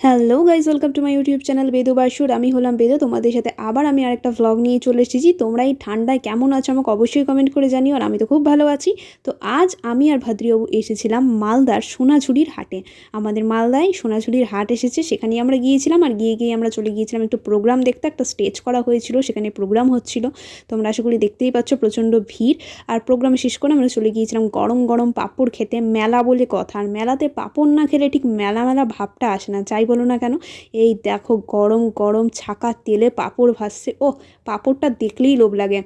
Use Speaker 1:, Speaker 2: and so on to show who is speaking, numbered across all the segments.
Speaker 1: Hello guys welcome to my YouTube channel বেদু বাসুর। আমি হলাম বেদু, তোমাদের সাথে আবার আমি আরেকটা ভ্লগ নিয়ে চলে এসেছি। তোমরা এই ঠান্ডায় কেমন আছো আমাকে অবশ্যই কমেন্ট করে জানিও আর আমি তো খুব ভালো আছি। তো আজ আমি আর ভাদ্রিবাবু এসেছিলাম মালদার সোনাঝুরির হাটে। আমাদের মালদায় সোনাঝুরির হাট এসেছে সেখানে আমরা গিয়েছিলাম আর গিয়ে গিয়ে আমরা চলে গিয়েছিলাম একটু প্রোগ্রাম দেখতে। একটা স্টেজ করা হয়েছিল, সেখানে প্রোগ্রাম হচ্ছিল। তোমরা আশা করি দেখতেই পাচ্ছ প্রচণ্ড ভিড়। আর প্রোগ্রাম শেষ করে আমরা চলে গিয়েছিলাম গরম গরম পাপড় খেতে, মেলা বলে কথা। আর মেলাতে পাপড় না খেলে ঠিক মেলা মেলা ভাবটা আসে না। যাই বলো না কেন? এই দেখো গরম গরম ছাকা তেলে পাঁপড় ভাসছে ও পাঁপড়টা দেখলেই লোভ লাগে।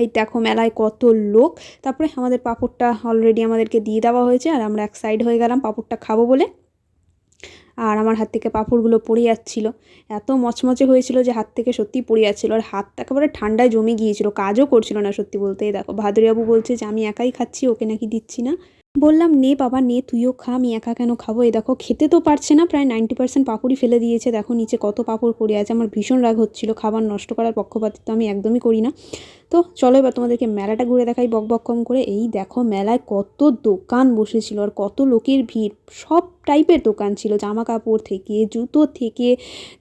Speaker 1: এই দেখো মেলায় কত লোক। তারপরে আমাদের পাঁপড়টা অলরেডি আমাদেরকে দিয়ে দেওয়া হয়েছে আর আমরা এক সাইড হয়ে গেলাম পাঁপড়টা খাব বলে। আর আমার হাত থেকে পাঁপড়গুলো পড়ে যাচ্ছিল। এত মচমচে হয়েছিল যে হাত থেকে সত্যিই পড়ে যাচ্ছিল। আর হাত একেবারে ঠান্ডায় জমে গিয়েছিল। কাজও করছিল না সত্যি বলতে। এই দেখো ভাদুরিবাবু বলছে যে, আমি একাই খাচ্ছি, ওকে নাকি দিচ্ছি না। বললাম, নে বাবা, নে, তুইও খা, আমি একা কেন খাব? এ দেখো, খেতে তো পারছে না, প্রায় নাইনটি পার্সেন্ট পাঁপড়ই ফেলে দিয়েছে। দেখো, নিচে কত পাঁপড় পড়ে আছে, আমার ভীষণ রাগ হচ্ছিল, খাবার নষ্ট করার পক্ষপাতিত্ব আমি একদমই করি না। তো চলো এবার তোমাদেরকে মেলাটা ঘুরে দেখাই, বক বক কম করে। এই দেখো, মেলায় কত দোকান বসেছিল, আর কত লোকের ভিড়, সব টাইপের দোকান ছিল জামা কাপড় থেকে, জুতো থেকে,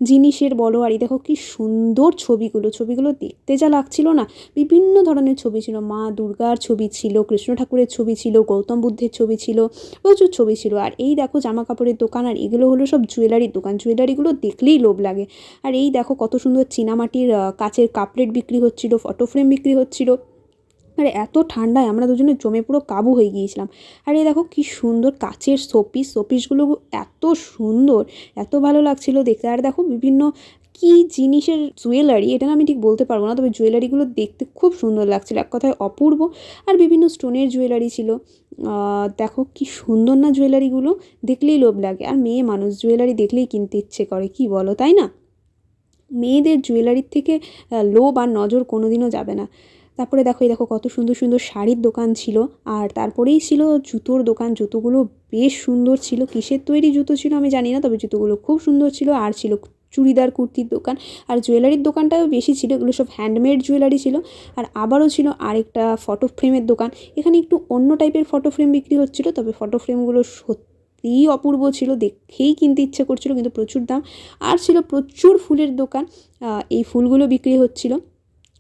Speaker 1: জিনিসের বলো আর দেখো কি সুন্দর ছবিগুলো ছবিগুলো দেখতে যা লাগছিল না। বিভিন্ন ধরনের ছবি ছিল, মা দুর্গার ছবি ছিল, কৃষ্ণ ঠাকুরের ছবি ছিল, গৌতম বুদ্ধের ছবি ছিল, প্রচুর ছবি ছিল। আর এই দেখো জামা কাপড়ের দোকান, আর এগুলো হলো সব জুয়েলারির দোকান। জুয়েলারিগুলো দেখলেই লোভ লাগে। আর এই দেখো কত সুন্দর চীনামাটির কাচের কাপলেট বিক্রি হচ্ছিল, ফটো ফ্রেম বিক্রি হচ্ছিল। আর এত ঠান্ডায় আমরা দুজনে জমে পুরো কাবু হয়ে গিয়েছিলাম। আর এই দেখো কি সুন্দর কাচের শোপিস, শোপিসগুলো এত সুন্দর, এত ভালো লাগছিল দেখতে। আর দেখো বিভিন্ন কি জিনিসের জুয়েলারি, এটা আমি ঠিক বলতে পারব না, তবে জুয়েলারিগুলো দেখতে খুব সুন্দর লাগছিল, এক কথায় অপূর্ব। আর বিভিন্ন স্টোনের জুয়েলারি ছিল। দেখো কি সুন্দর না জুয়েলারিগুলো, দেখলেই লোভ লাগে। আর মেয়ে মানুষ, জুয়েলারি দেখলেই কিনতে ইচ্ছে করে, কি বলো, তাই না? মেয়েদের জুয়েলারির থেকে লোভ আর নজর কোনো দিনও যাবে না। তারপরে দেখো, এই দেখো কত সুন্দর সুন্দর শাড়ির দোকান ছিল। আর তারপরেই ছিল জুতোর দোকান। জুতোগুলো বেশ সুন্দর ছিল। কিসের তৈরি জুতো ছিল আমি জানি না, তবে জুতোগুলো খুব সুন্দর ছিল। আর ছিল চুড়িদার কুর্তির দোকান। আর জুয়েলারির দোকানটাও বেশি ছিল, এগুলো সব হ্যান্ডমেড জুয়েলারি ছিল। আর আবারও ছিল আরেকটা ফটো ফ্রেমের দোকান। এখানে একটু অন্য টাইপের ফটো ফ্রেম বিক্রি হচ্ছিল, তবে ফটো ফ্রেমগুলো সত্যিই অপূর্ব ছিল। দেখেই কিনতে ইচ্ছে করছিল, কিন্তু প্রচুর দাম। আর ছিল প্রচুর ফুলের দোকান। এই ফুলগুলো বিক্রি হচ্ছিল।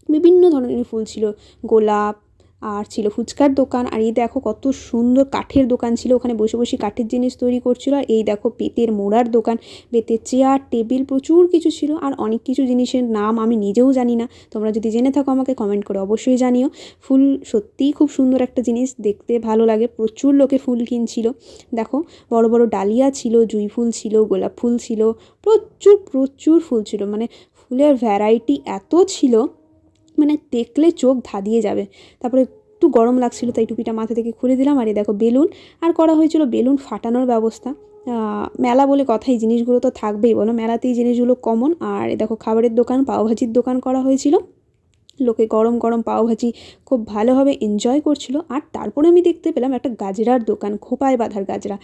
Speaker 1: বিভিন্ন ধরনের ফুল ছিল। গোলাপ, আর ছিল ফুচকার দোকান, আর এই দেখো কত সুন্দর কাঠের দোকান ছিল। ওখানে বসে বসে কাঠের জিনিস তৈরি করছিল, আর এই দেখো বেতের মোড়ার দোকান। বেতের চেয়ার, টেবিল প্রচুর কিছু ছিল, আর অনেক কিছু জিনিসের নাম আমি নিজেও জানি না। তোমরা যদি জেনে থাকো আমাকে কমেন্ট করে অবশ্যই জানিও। ফুল সত্যিই খুব সুন্দর একটা জিনিস, দেখতে ভালো লাগে। প্রচুর লোকে ফুল কিনছিল। দেখো, বড় বড় ডালিয়া ছিল, জুই ফুল ছিল, গোলাপ ফুল ছিল, প্রচুর প্রচুর ফুল ছিল। মানে ফুলের ভ্যারাইটি এত ছিল মানে দেখলে চোখ ধাঁধিয়ে যাবে। তারপরে একটু গরম লাগছিল, তাই টুপিটা মাথা থেকে খুলে দিলাম। আর এ দেখো, বেলুন। আর করা হয়েছিল বেলুন ফাটানোর ব্যবস্থা। মেলা বলে কথা, এই জিনিসগুলো তো থাকবেই। বলো, মেলাতেই জিনিসগুলো কমন আর দেখো, খাবারের দোকান, পাওভাজির দোকান করা হয়েছিল। লোকে গরম গরম পাওভাজি খুব ভালোভাবে এনজয় করছিল। আর তারপরে আমি দেখতে পেলাম একটা গাজরার দোকান, খোপায় বাঁধার গাজরা।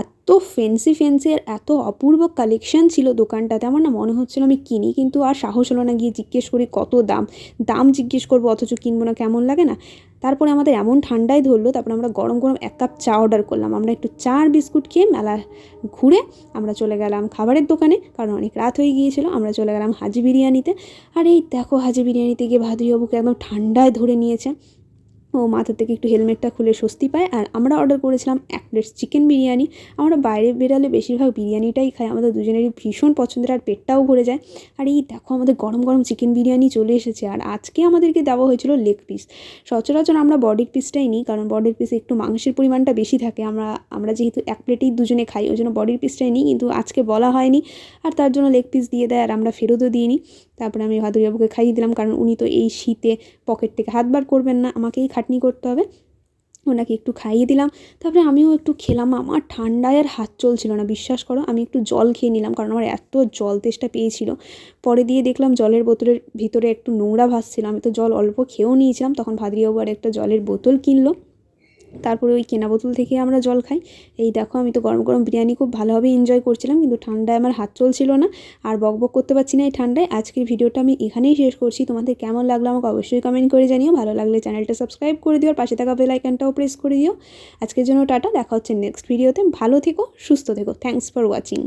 Speaker 1: এত ফেন্সি ফেন্সি আর এত অপূর্ব কালেকশন ছিল দোকানটাতে। আমার না মনে হচ্ছিল আমি কিনি, কিন্তু আর সাহস হলো না গিয়ে জিজ্ঞেস করি কত দাম। দাম জিজ্ঞেস করব, অথচ কিনবো না, কেমন লাগে না? তারপরে আমাদের এমন ঠান্ডায় ধরলো, তারপরে আমরা গরম গরম এক কাপ চা অর্ডার করলাম। আমরা একটু চা আর বিস্কুট খেয়ে মেলা ঘুরে আমরা চলে গেলাম খাবারের দোকানে, কারণ অনেক রাত হয়ে গিয়েছিল, আমরা চলে গেলাম হাজি বিরিয়ানিতে। আর এই দেখো হাজি বিরিয়ানিতে গিয়ে ভাদুরিবাবুকে একদম ঠান্ডায় ধরে নিয়েছে। ও মাথা থেকে একটু হেলমেটটা খুলে স্বস্তি পায়। আর আমরা অর্ডার করেছিলাম এক প্লেট চিকেন বিরিয়ানি। আমরা বাইরে বেরালে বেশিরভাগ বিরিয়ানিটাই খাই। আমাদের দুজনেরই ভীষণ পছন্দের আর পেটটাও ভরে যায়। আর এই দেখো আমাদের গরম গরম চিকেন বিরিয়ানি চলে এসেছে। আর আজকে আমাদেরকে দেওয়া হয়েছিল লেগ পিস সচরাচর আমরা বডির পিসটাই নিই, কারণ বডির পিসে একটু মাংসের পরিমাণটা বেশি থাকে। আমরা আমরা যেহেতু এক প্লেটেই দুজনে খাই, ওই জন্য বডির পিসটাই নিই। কিন্তু আজকে বলা হয়নি। আর তার জন্য লেগ পিস দিয়ে দেয় আর আমরা ফেরতও দিই নিই তারপরে আমি ভাদুরিবাবুকে খাইয়ে দিলাম, কারণ উনি তো এই শীতে পকেট থেকে হাত বার করবেন না, আমাকেই খাটনি করতে হবে। ওনাকে একটু খাইয়ে দিলাম, তারপরে আমিও একটু খেলাম, আমার ঠান্ডায় আর হাত চলছিল না, বিশ্বাস করো, আমি একটু জল খেয়ে নিলাম, কারণ আমার এত জল তেষ্টা পেয়েছিল। পরে দিয়ে দেখলাম জলের বোতলের ভিতরে একটু নোংরা ভাসছিল, আমি তো জল অল্প খেয়েও নিয়েছিলাম, তখন ভাদ্রিবাবু আর একটা জলের বোতল কিনলো। তারপরে ওই কেনা বোতল থেকে আমরা জল খাই। এই দেখো, আমি তো গরম গরম বিরিয়ানি খুব ভালোভাবে এনজয় করছিলাম, কিন্তু ঠান্ডায় আমার হাত চলছিল না, আর বক বক করতে পারছি না এই ঠান্ডায়। আজকের ভিডিওটা আমি এখানেই শেষ করছি। তোমাদের কেমন লাগল আমাকে অবশ্যই কমেন্ট করে জানিও। ভালো লাগলে চ্যানেলটা সাবস্ক্রাইব করে দিও, আর পাশে থাকা বেল আইকনটাও প্রেস করে দিও। আজকের জন্য টাটা, দেখা হচ্ছে নেক্সট ভিডিওতে ভালো থেকো, সুস্থ থেকো। Thanks for watching